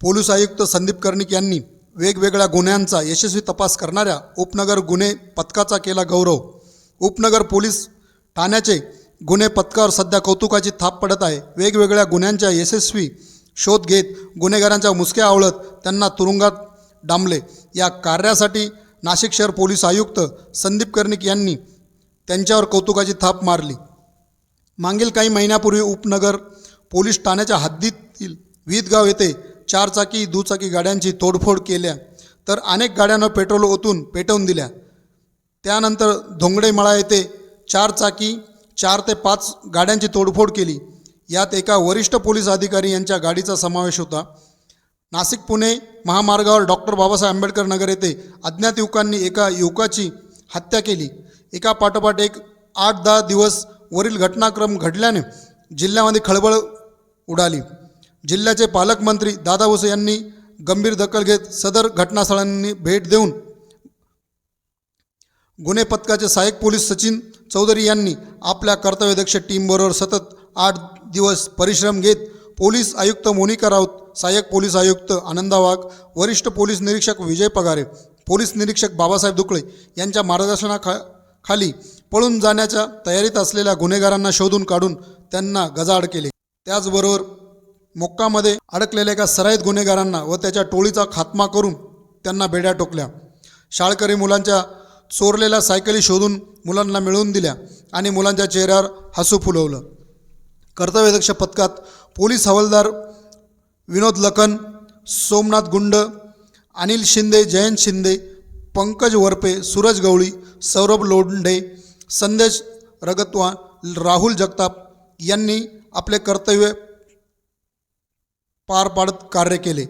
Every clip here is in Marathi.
पोलीस आयुक्त संदीप कर्णिक यांनी वेगवेगळ्या गुन्ह्यांचा यशस्वी तपास करणाऱ्या उपनगर गुन्हे पथकाचा केला गौरव. उपनगर पोलीस ठाण्याचे गुन्हे पथकावर सध्या कौतुकाची थाप पडत आहे. वेगवेगळ्या गुन्ह्यांच्या यशस्वी शोध घेत गुन्हेगारांच्या मुसक्या आवळत त्यांना तुरुंगात डांबले. या कार्यासाठी नाशिक शहर पोलीस आयुक्त संदीप कर्णिक यांनी त्यांच्यावर कौतुकाची थाप मारली. मागील काही महिन्यापूर्वी उपनगर पोलीस ठाण्याच्या हद्दीतील विदगाव येथे चारचाकी दुचाकी गाड्यांची तोडफोड केल्या. तर अनेक गाड्यांना पेट्रोल ओतून पेटवून दिल्या. त्यानंतर धोंगडेमळा येथे चारचाकी चार ते पाच गाड्यांची तोडफोड केली. यात एका वरिष्ठ पोलीस अधिकारी यांच्या गाडीचा समावेश होता. नाशिक पुणे महामार्गावर डॉक्टर बाबासाहेब आंबेडकर नगर येथे अज्ञात युवकांनी एका युवकाची हत्या केली. एका पाठोपाठ एक आठ दहा दिवस वरील घटनाक्रम घडल्याने जिल्ह्यामध्ये खळबळ उडाली. जिल्ह्याचे पालकमंत्री दादा भुसे यांनी गंभीर दखल घेत सदर घटनास्थळांनी भेट देऊन गुन्हे पथकाचे सहाय्यक पोलीस सचिन चौधरी यांनी आपल्या कर्तव्यदक्ष टीमबरोबर सतत आठ दिवस परिश्रम घेत पोलीस आयुक्त मोनिका राऊत सहाय्यक पोलीस आयुक्त आनंदा वाघ वरिष्ठ पोलीस निरीक्षक विजय पगारे पोलीस निरीक्षक बाबासाहेब दुकळे यांच्या मार्गदर्शनाखा खाली पळून जाण्याच्या तयारीत असलेल्या गुन्हेगारांना शोधून काढून त्यांना गजाआड केले. त्याचबरोबर मोक्कामध्ये अडकलेल्या एका सराईत गुन्हेगारांना व त्याच्या टोळीचा खात्मा करून त्यांना बेड्या टोकल्या. शाळकरी मुलांच्या चोरलेल्या सायकली शोधून मुलांना मिळवून दिल्या आणि मुलांच्या चेहऱ्यावर हसू फुलवलं. कर्तव्यदक्ष पथकात पोलीस हवालदार विनोद लखन सोमनाथ गुंड अनिल शिंदे जयंत शिंदे पंकज वरपे सूरज गवळी सौरभ लोंढे संदेश रगतवा राहुल जगताप यांनी आपले कर्तव्य पार पाडत कार्य केले.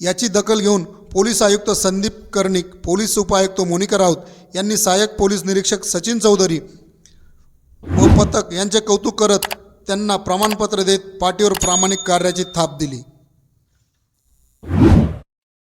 याची दखल घेऊन पोलीस आयुक्त संदीप कर्णिक पोलीस उपायुक्त मोनिका राऊत यांनी सहाय्यक पोलीस निरीक्षक सचिन चौधरी व पथक यांचे कौतुक करत त्यांना प्रमाणपत्र देत पाठीवर प्रामाणिक कार्याची थाप दिली.